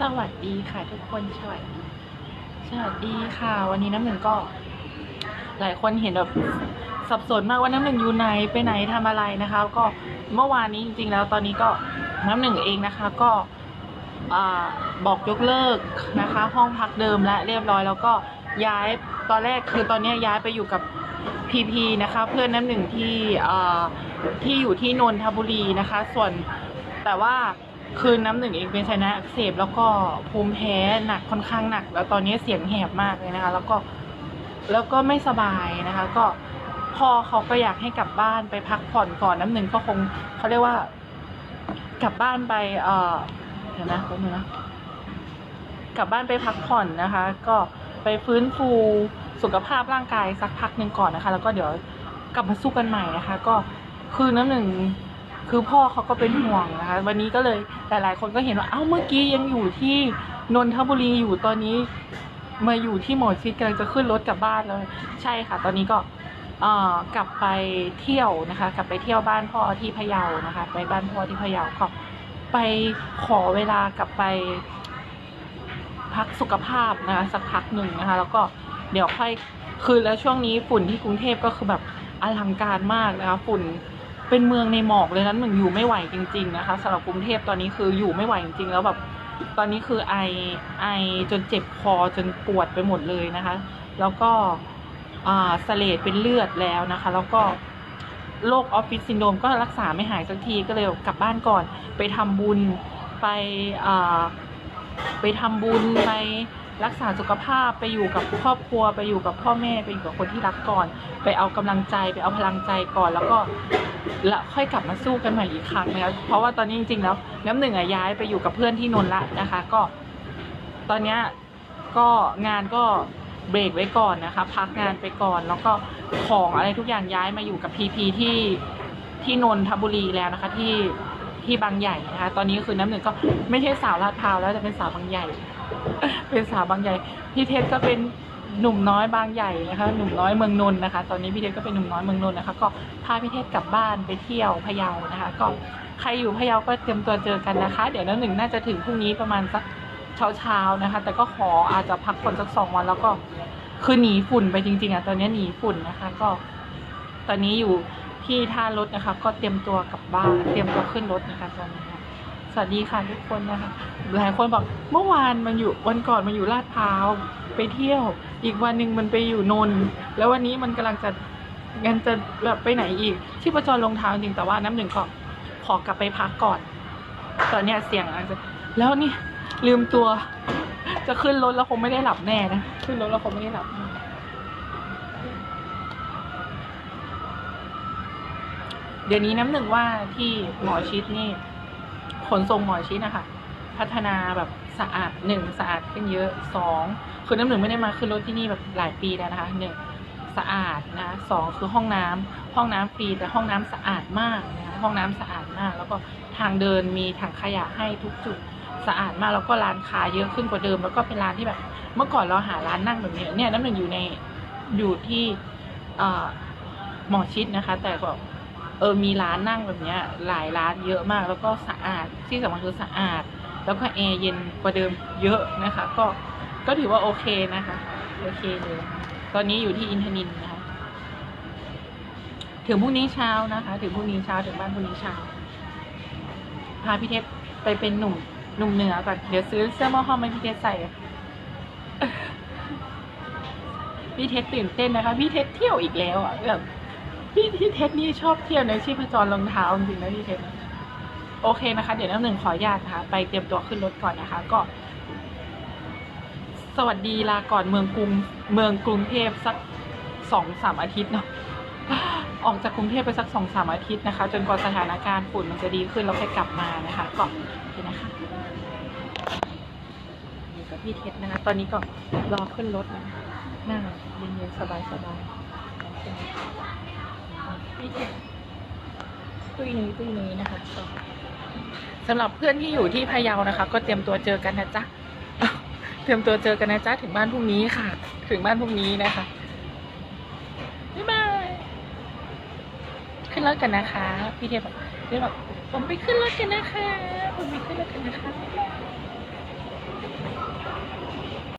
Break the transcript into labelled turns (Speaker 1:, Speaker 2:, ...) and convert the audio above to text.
Speaker 1: สวัสดีค่ะทุกคนสวัสดีสวัสดีค่ะ วันนี้น้ำหนึ่งก็ หลายคนเห็นแบบสับสนมากว่าน้ำหนึ่งอยู่ไหนไปไหนทำอะไรนะคะ ก็เมื่อวานนี้จริงๆแล้วตอนนี้ก็น้ำหนึ่งเองนะคะ ก็อบอกยกเลิกนะคะ ห้องพักเดิมและเรียบร้อย แล้วก็ย้ายตอนแรกคือตอนนี้ย้ายไปอยู่กับพีพีนะคะ เพื่อนน้ำหนึ่งที่ที่อยู่ที่นนทบุรีนะคะ ส่วนแต่ว่า คืนน้ำหนึ่งเองเป็นไซนัสอักเสบแล้วก็ภูมิแพ้หนักค่อนข้างหนัก แล้วตอนนี้เสียงแหบมากเลยนะคะ แล้วก็แล้วก็ไม่สบายนะคะ ก็พ่อเขาก็อยากให้กลับบ้านไปพักผ่อนก่อนน้ำหนึ่งก็คงเขาเรียกว่า กลับบ้านไปเอ่อเดี๋ยวนะแป๊บนึงนะกลับบ้านไปพักผ่อนนะคะ ก็ไปฟื้นฟูสุขภาพร่างกายสักพักหนึ่งก่อนนะคะ แล้วก็เดี๋ยวกลับมาสู้กันใหม่นะคะ ก็คือน้ำหนึ่ง คือพ่อเขาก็เป็นห่วงนะคะ วันนี้ก็เลยหลายๆ คนก็เห็นว่าเอ้าเมื่อกี้ยังอยู่ที่นนทบุรีอยู่ตอนนี้มาอยู่ที่หมอชิดกำลังจะขึ้นรถกลับบ้านเลยใช่ค่ะ ตอนนี้ก็เอ่อกลับไปเที่ยวนะคะ กลับไปเที่ยวบ้านพ่อที่พะเยานะคะ ไปบ้านพ่อที่พะเยาก็ไปขอเวลากลับไป พักสุขภาพนะคะ สักพักหนึ่งนะคะ แล้วก็เดี๋ยวค่อยคือแล้วช่วงนี้ฝุ่นที่กรุงเทพก็คือแบบอลังการมากนะคะ ฝุ่น เป็นเมืองในหมอกเลยนั้นเหมือนอยู่ไม่ไหวจริง ๆ นะคะสำหรับกรุงเทพตอนนี้คืออยู่ไม่ไหวจริงๆ แล้วแบบตอนนี้คือไอไอจนเจ็บคอจนปวดไปหมดเลยนะคะ แล้วก็อ่าเสลดเป็นเลือดแล้วนะคะ แล้วก็โรคออฟฟิศซินโดรมก็รักษาไม่หายสักทีก็เลยกลับบ้านก่อน ไปทำบุญไปอ่าไปทำบุญไป รักษาสุขภาพไปอยู่กับครอบครัว ไปอยู่กับพ่อแม่ไปอยู่กับคนที่รักก่อน ไปเอากำลังใจไปเอาพลังใจก่อน แล้วก็แล้วค่อยกลับมาสู้กันใหม่อีกครั้งนะคะเพราะว่าตอนนี้จริงๆแล้วน้ำหนึ่งอะย้ายไปอยู่กับเพื่อนที่นนท์ละนะคะ ก็ ตอนเนี้ยก็งานก็เบรกไว้ก่อนนะคะ พักงานไปก่อนแล้วก็ของอะไรทุกอย่างย้ายมาอยู่กับพีพีที่ที่นนทบุรีแล้วนะคะที่ที่บางใหญ่นะคะ ตอนนี้คือน้ำหนึ่งก็ไม่ใช่สาวลาดพร้าวแล้วจะเป็นสาวบางใหญ่ เป็นสาวบางใหญ่ พี่เทศก็เป็นหนุ่มน้อยบางใหญ่นะคะหนุ่มน้อยเมืองนนท์นะคะ ตอนนี้พี่เทศก็เป็นหนุ่มน้อยเมืองนนท์นะคะ ก็พาพี่เทศกลับบ้านไปเที่ยวพะเยานะคะ ก็ใครอยู่พะเยาก็เตรียมตัวเจอกันนะคะ เดี๋ยวน้ำหนึ่งน่าจะถึงพรุ่งนี้ประมาณสักเช้าเช้าๆนะคะ แต่ก็ขออาจจะพักผ่อนสักสองวันแล้วก็คือหนีฝุ่นไปจริงๆอะตอนนี้หนีฝุ่นนะคะ ก็ ตอนนี้อยู่ที่ท่ารถนะคะ ก็เตรียมตัวกลับบ้านเตรียมตัวขึ้นรถนะคะตอนนี้ วัสดีค่ะทุกคนนะคะหลายคนบอกเมื่อวานมันอยู่วันก่อนมันอยู่ลาดพร้าวไปเที่ยว อีกวันหนึ่งมันไปอยู่นนท์แล้ววันนี้มันกำลังจะงันจะแบบไปไหนอีก ที่ประจรลงเท้าจริงแต่ว่าน้ำหนึ่งก็ขอกลับไปพักก่อน ตอนเนี้ยเสียงอาจจะแล้วนี่ลืมตัว จะขึ้นรถแล้วคงไม่ได้หลับแน่นะขึ้นรถแล้วคงไม่ได้หลับแน่เดี๋ยวนี้น้ำหนึ่งว่าที่หมอชิดนี่ ขนส่งหมอชิดนะคะพัฒนาแบบสะอาดหนึ่งสะอาดขึ้นเยอะสองคือน้ำหนึ่งไม่ได้มาขึ้นรถที่นี่แบบหลายปีแล้วนะคะหนึ่งสะอาดนะสองคือห้องน้ำห้องน้ำฟรีแต่ห้องน้ำสะอาดมากนะห้องน้ำสะอาดมาก แล้วก็ทางเดินมีถังขยะให้ทุกจุดสะอาดมากแล้วก็ร้านค้าเยอะขึ้นกว่าเดิม แล้วก็เป็นร้านที่แบบ เมื่อก่อนเราหาร้านนั่งแบบนี้เนี่ยน้ำหนึ่งอยู่ในอยู่ที่หมอชิดนะคะ แต่ก็ เออมีร้านนั่งแบบเนี้ยหลายร้านเยอะมาก แล้วก็สะอาดที่สำคัญคือสะอาด แล้วก็แอร์เย็นกว่าเดิมเยอะนะคะ ก็ก็ถือว่าโอเคนะคะโอเคเลยตอนนี้อยู่ที่อินทนินนะคะถึงพรุ่งนี้เช้านะคะ ถึงพรุ่งนี้เช้าถึงบ้านพรุ่งนี้เช้าพาพี่เทพไปเป็นหนุ่มหนุ่มเหนือก่อนเดี๋ยวซื้อเสื้อหมอห้อมให้พี่เทพใส่พี่เทพตื่นเต้นนะคะ พี่เทพเที่ยวอีกแล้วอะแบบ พี่พี่เทพนี่ชอบเที่ยวในชีพจรรองเท้าจริงๆนะพี่เทพโอเคนะคะ เดี๋ยวน้ำหนึ่งขออนุญาตนะคะ ไปเตรียมตัวขึ้นรถก่อนนะคะ ก็ สวัสดีลาก่อนเมืองกรุงเมืองกรุงเทพสักสองสามอาทิตย์เนาะออกจากกรุงเทพไปสักสองสามอาทิตย์นะคะ จนกว่าสถานการณ์ฝุ่นมันจะดีขึ้นแล้วค่อยกลับมานะคะ ก็นี่นะคะอยู่กับพี่เทสนะคะ ตอนนี้ก็รอขึ้นรถนะนั่งเย็นๆสบายๆ ตุยนี้ตุยนี้นะคะสำหรับเพื่อนที่อยู่ที่พะเยานะคะ ก็เตรียมตัวเจอกันนะจ๊ะเตรียมตัวเจอกันนะจ๊ะถึงบ้านพรุ่งนี้ค่ะ ถึงบ้านพรุ่งนี้นะคะบ๊ายบายขึ้นรถกันนะคะ พี่เทพบอกพี่บอกผมไปขึ้นรถกันนะคะ ผมไปขึ้นรถกันนะคะ